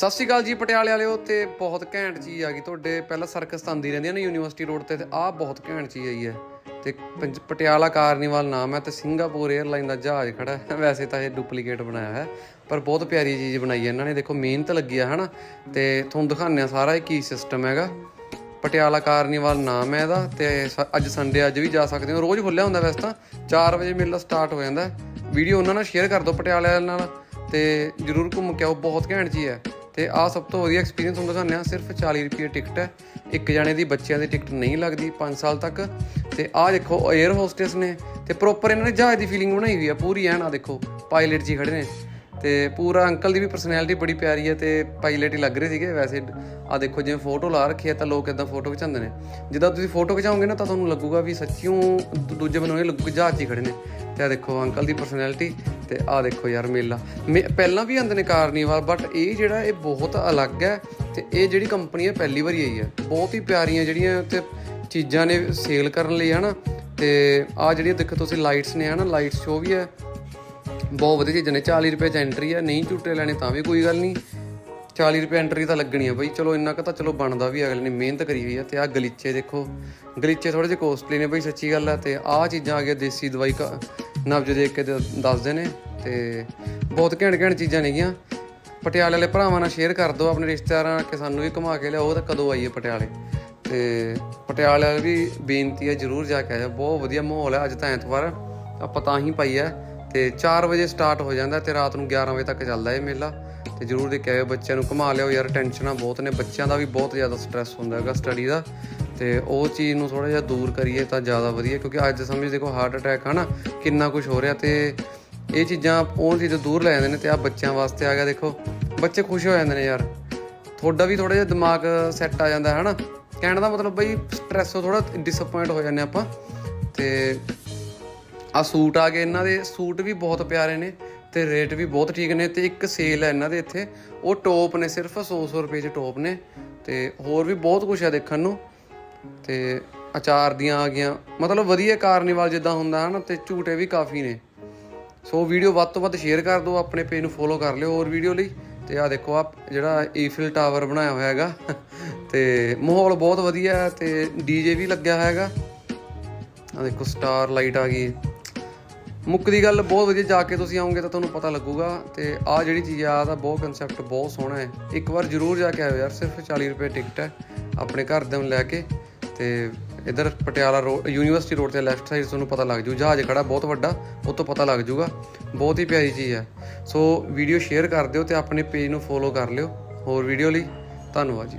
ਸਤਿ ਸ਼੍ਰੀ ਅਕਾਲ ਜੀ ਪਟਿਆਲੇ ਵਾਲਿਓ, ਤੇ ਬਹੁਤ ਘੈਂਟ ਚੀਜ਼ ਆ ਗਈ ਤੁਹਾਡੇ। ਪਹਿਲਾਂ ਸਰਕਸ ਆਉਂਦੀ ਰਹਿੰਦੀਆਂ ਨੇ ਯੂਨੀਵਰਸਿਟੀ ਰੋਡ ਤੇ ਤੇ ਆਹ ਬਹੁਤ ਘੈਂਟ ਚੀਜ਼ ਆਈ ਹੈ। ਤੇ ਪੰਜ- ਪਟਿਆਲਾ ਕਾਰਨੀਵਲ ਨਾਮ ਹੈ ਤੇ ਸਿੰਗਾਪੁਰ 에ਅਰਲਾਈਨ ਦਾ ਜਹਾਜ਼ ਖੜਾ ਹੈ। ਵੈਸੇ ਤਾਂ ਇਹ ਡੁਪਲੀਕੇਟ ਬਣਾਇਆ ਹੈ, ਪਰ ਬਹੁਤ ਪਿਆਰੀ ਚੀਜ਼ ਬਣਾਈ ਹੈ ਇਹਨਾਂ ਨੇ। ਦੇਖੋ, ਮਿਹਨਤ ਲੱਗੀ ਆ, ਹਨਾ? ਤੇ ਤੁਹਾਨੂੰ ਦਿਖਾਉਂਦੇ ਆ ਸਾਰਾ ਇਹ ਕੀ ਸਿਸਟਮ ਹੈਗਾ। ਪਟਿਆਲਾ ਕਾਰਨੀਵਲ ਨਾਮ ਹੈ ਇਹਦਾ, ਤੇ ਸ- ਅੱਜ ਸੰਡੇ ਅੱਜ ਵੀ ਜਾ ਸਕਦੇ ਹੋ। ਰੋਜ਼ ਖੁੱਲਿਆ ਹੁੰਦਾ ਵੈਸੇ ਤਾਂ। 4 ਵਜੇ ਮੇਲਾ ਸਟਾਰਟ ਹੋ ਜਾਂਦਾ ਵੀਡੀਓ ਉਹਨਾਂ ਨਾਲ ਸ਼ੇਅਰ ਕਰ ਦਿਓ ਪਟਿਆਲੇ ਵਾਲਿਆਂ ਨਾਲ, ਤੇ ਜਰੂਰ ਘੁੰਮ ਕੇ ਆਓ। ਬਹੁਤ ਘੈਂਟ ਚੀਜ਼ ਹੈ। ਤੇ ਆ ਸਭ ਤੋਂ ਵਧੀਆ ਐਕਸਪੀਰੀਅੰਸ ਤੁਹਾਨੂੰ ਦਿਖਾਉਂਦੇ ਆ ਸਿਰਫ 40 ਰੁਪਏ ਟਿਕਟ ਹੈ। ਇੱਕ ਜਣੇ ਦੀ ਬੱਚਿਆਂ ਦੀ ਟਿਕਟ ਨਹੀਂ ਲੱਗਦੀ 5 ਸਾਲ ਤੱਕ। ਤੇ ਆਹ ਦੇਖੋ 에ਅਰ ਹੋਸਟੈਸ ਨੇ ਤੇ ਪ੍ਰੋਪਰ ਇਹਨਾਂ ਨੇ ਜਹਾਜ਼ ਦੀ ਫੀਲਿੰਗ ਬਣਾਈ ਹੋਈ ਆ, ਪੂਰੀ ਐਨ ਆ ਦੇਖੋ ਪਾਇਲਟ ਜੀ ਖੜੇ ਨੇ। ਤੇ ਪੂਰਾ ਅੰਕਲ ਦੀ ਵੀ ਪਰਸਨੈਲਿਟੀ ਬੜੀ ਪਿਆਰੀ ਹੈ ਤੇ ਪਾਇਲਟ ਹੀ ਲੱਗ ਰਹੇ ਸੀਗੇ, ਵੈਸੇ ਆ ਦੇਖੋ ਜਿਵੇਂ ਫੋਟੋ ਲਾ ਰੱਖੀ ਹੈ ਤਾਂ ਲੋਕ ਇਦਾਂ ਫੋਟੋ ਖਿਚਾਉਂਦੇ ਨੇ। ਜਿੱਦਾਂ ਤੁਸੀਂ ਫੋਟੋ ਖਿਚਾਓਗੇ ਨਾ ਤਾਂ ਤੁਹਾਨੂੰ ਲੱਗੂਗਾ ਵੀ ਸੱਚੀਓ ਦੂਜੇ ਬੰਨੋਂ ਇਹ ਲੱਗੂਗਾ ਜਹਾਜ਼ 'ਚ ਹੀ ਖੜੇ ਨੇ। ਤੇ ਆ ਦੇਖੋ ਅੰਕਲ ਦੀ ਪਰਸਨੈਲਿਟੀ ਤੇ ਆ ਦੇਖੋ ਯਾਰ ਮੇਲਾ। ਮੇ- ਪਹਿਲਾਂ ਵੀ ਆਉਂਦੇ ਨੇ ਕਾਰਨੀਵਲ ਬਟ ਇਹ ਜਿਹੜਾ ਇਹ ਬਹੁਤ ਅਲੱਗ ਹੈ ਤੇ ਇਹ ਜਿਹੜੀ ਕੰਪਨੀ ਹੈ ਪਹਿਲੀ ਵਾਰੀ ਆਈ ਹੈ। ਬਹੁਤ ਹੀ ਪਿਆਰੀਆਂ ਜਿਹੜੀਆਂ ਤੇ ਚੀਜ਼ਾਂ ਨੇ ਸੇਲ ਕਰਨ ਲਈ, ਹਨਾ? ਤੇ ਆ ਜਿਹੜੀਆਂ ਦੇਖੋ ਤੁਸੀਂ ਲਾਈਟਸ ਨੇ, ਹਨਾ? ਲਾਈਟ ਸ਼ੋ ਵੀ ਹੈ। ਬਹੁਤ ਵਧੀਆ ਚੀਜ਼ਾਂ ਨੇ। 40 ਰੁਪਏ ਚ ਐਂਟਰੀ ਆ, ਨਹੀਂ ਝੂਟੇ ਲੈਣੇ ਤਾਂ ਵੀ ਕੋਈ ਗੱਲ ਨਹੀਂ। 40 ਰੁਪਏ ਐਂਟਰੀ ਤਾਂ ਲੱਗਣੀ ਆ ਬਈ। ਚਲੋ ਇੰਨਾ ਕੁ ਤਾਂ ਚਲੋ ਬਣਦਾ ਵੀ ਅਗਲੇ ਨੇ ਮਿਹਨਤ ਕਰੀ ਹੋਈ ਆ। ਤੇ ਆ ਗਲੀਚੇ ਦੇਖੋ। ਗਲੀਚੇ ਥੋੜੇ ਜਿਹੇ ਕੋਸਟਲੀ ਨੇ ਬਈ, ਸੱਚੀ ਗੱਲ ਆ। ਤੇ ਆਹ ਚੀਜ਼ਾਂ ਆ ਗਿਆ ਦੇਸੀ ਦਵਾਈ ਕ- ਨਬਜ ਦੇਖ ਕੇ ਤੇ ਦੱਸਦੇ ਨੇ। ਤੇ ਬਹੁਤ ਘੈਂਟ ਘੈਂਟ ਚੀਜ਼ਾਂ ਨੇਗੀਆਂ ਪਟਿਆਲੇ ਵਾਲੇ ਭਰਾਵਾਂ ਨਾਲ ਸ਼ੇਅਰ ਕਰ ਦਿਓ ਆਪਣੇ ਰਿਸ਼ਤੇਦਾਰਾਂ ਕਿ ਸਾਨੂੰ ਵੀ ਘੁਮਾ ਕੇ ਲਿਆਓ। ਤਾਂ ਕਦੋਂ ਆਈਏ ਪਟਿਆਲੇ? ਤੇ ਪਟਿਆਲੇ ਵਾਲੇ ਵੀ ਬੇਨਤੀ ਹੈ ਜਰੂਰ ਜਾ ਕੇ ਆਇਆ ਬਹੁਤ ਵਧੀਆ ਮਾਹੌਲ ਹੈ ਅੱਜ ਤਾਂ ਐਤਵਾਰ। ਆਪਾਂ ਤਾਂ ਹੀ ਪਾਈ ਹੈ ਤੇ 4 ਵਜੇ ਸਟਾਰਟ ਹੋ ਜਾਂਦਾ ਤੇ ਰਾਤ ਨੂੰ 11 ਵਜੇ ਤੱਕ ਚੱਲਦਾ ਇਹ ਮੇਲਾ। ਤੇ ਜਰੂਰ ਦੇ ਕੇ ਬੱਚਿਆਂ ਨੂੰ ਘੁਮਾ ਲਿਓ ਯਾਰ ਟੈਨਸ਼ਨਾਂ ਬਹੁਤ ਨੇ। ਬੱਚਿਆਂ ਦਾ ਵੀ ਬਹੁਤ ਜ਼ਿਆਦਾ ਸਟ੍ਰੈਸ ਹੁੰਦਾ ਹੈਗਾ ਸਟੱਡੀ ਦਾ। ਤੇ ਉਹ ਚੀਜ਼ ਨੂੰ ਥੋੜਾ ਜਿਹਾ ਦੂਰ ਕਰੀਏ ਤਾਂ ਜ਼ਿਆਦਾ ਵਧੀਆ, ਕਿਉਂਕਿ ਅੱਜ ਦੇ ਸਮੇਂ ਦੇਖੋ ਹਾਰਟ ਅਟੈਕ ਹਨਾ ਕਿੰਨਾ ਕੁਝ ਹੋ ਰਿਹਾ ਤੇ ਇਹ ਚੀਜ਼ਾਂ, ਉਹ ਚੀਜ਼ਾਂ ਦੂਰ ਲੈ ਜਾਂਦੇ ਨੇ ਤੇ ਆ ਬੱਚਿਆਂ ਵਾਸਤੇ ਆ ਗਿਆ, ਦੇਖੋ। ਬੱਚੇ ਖੁਸ਼ ਹੋ ਜਾਂਦੇ ਨੇ ਯਾਰ। ਤੁਹਾਡਾ ਵੀ ਥੋੜਾ ਜਿਹਾ ਦਿਮਾਗ ਸੈੱਟ ਆ ਜਾਂਦਾ ਹੈ ਹਨਾ। ਕਹਿਣ ਦਾ ਮਤਲਬ ਬਈ ਸਟ੍ਰੈਸ ਤੋਂ ਥੋੜਾ ਡਿਸਪਾਇੰਟ ਹੋ ਜਾਂਦੇ ਆਪਾਂ। ਤੇ ਆ ਸੂਟ ਆ ਗਏ ਇਹਨਾਂ ਦੇ, ਸੂਟ ਵੀ ਬਹੁਤ ਪਿਆਰੇ ਨੇ ਤੇ ਰੇਟ ਵੀ ਬਹੁਤ ਠੀਕ ਨੇ ਤੇ ਇੱਕ ਸੇਲ ਹੈ ਇਹਨਾਂ ਦੇ ਇੱਥੇ। ਉਹ ਟੋਪ ਨੇ, ਸਿਰਫ 100-100 ਰੁਪਏ 'ਚ ਟੋਪ ਨੇ ਤੇ ਹੋਰ ਵੀ ਬਹੁਤ ਕੁਝ ਹੈ ਦੇਖਣ ਨੂੰ। ਤੇ ਅਚਾਰ ਦੀਆਂ ਆ ਗਈਆਂ। ਮਤਲਬ ਵਧੀਆ ਕਾਰਨੀਵਲ ਜਿੱਦਾਂ ਹੁੰਦਾ ਹਨ ਤੇ ਝੂਟੇ ਵੀ ਕਾਫੀ ਨੇ। ਸੋ ਵੀਡੀਓ ਵੱਧ ਤੋਂ ਵੱਧ ਸ਼ੇਅਰ ਕਰ ਦਿਓ, ਆਪਣੇ ਪੇਜ ਨੂੰ ਫੋਲੋ ਕਰ ਲਿਓ ਹੋਰ ਵੀਡੀਓ ਲਈ। ਤੇ ਆ ਦੇਖੋ ਆ ਜਿਹੜਾ ਈਫਿਲ ਟਾਵਰ ਬਣਾਇਆ ਹੋਇਆ ਹੈਗਾ। ਤੇ ਮਾਹੌਲ ਬਹੁਤ ਵਧੀਆ ਹੈ ਤੇ ਡੀਜੇ ਵੀ ਲੱਗਿਆ ਹੋਇਆ ਹੈਗਾ। ਆ ਦੇਖੋ ਸਟਾਰ ਲਾਈਟ ਆ ਗਈ। ਮੁੱਕਦੀ ਗੱਲ ਬਹੁਤ ਵਧੀਆ, ਜਾ ਕੇ ਤੁਸੀਂ ਆਉਂਗੇ ਤਾਂ ਤੁਹਾਨੂੰ ਪਤਾ ਲੱਗੂਗਾ ਤੇ ਆ ਜਿਹੜੀ ਚੀਜ਼ ਆ ਦਾ ਬਹੁਤ ਕਨਸੈਪਟ ਬਹੁਤ ਸੋਹਣਾ ਹੈ। ਇੱਕ ਵਾਰ ਜ਼ਰੂਰ ਜਾ ਕੇ ਆਇਓ ਯਾਰ, ਸਿਰਫ 40 ਰੁਪਏ ਟਿਕਟ ਹੈ ਆਪਣੇ ਘਰ ਦੇ ਨੂੰ ਲੈ ਕੇ ਤੇ ਇਧਰ ਪਟਿਆਲਾ ਰੋਡ ਯੂਨੀਵਰਸਿਟੀ ਰੋਡ ਤੇ ਲੈਫਟ ਸਾਈਡ ਤੁਹਾਨੂੰ ਪਤਾ ਲੱਗ ਜੂ, ਜਹਾਜ਼ ਖੜਾ ਬਹੁਤ ਵੱਡਾ, ਉਹ ਤੋਂ ਪਤਾ ਲੱਗ ਜੂਗਾ। ਬਹੁਤ ਹੀ ਪਿਆਰੀ ਚੀਜ਼ ਹੈ। ਸੋ ਵੀਡੀਓ ਸ਼ੇਅਰ ਕਰ ਦਿਓ ਤੇ ਆਪਣੇ ਪੇਜ ਨੂੰ ਫੋਲੋ ਕਰ ਲਿਓ। ਹੋਰ ਵੀਡੀਓ ਲਈ ਧੰਨਵਾਦ ਜੀ।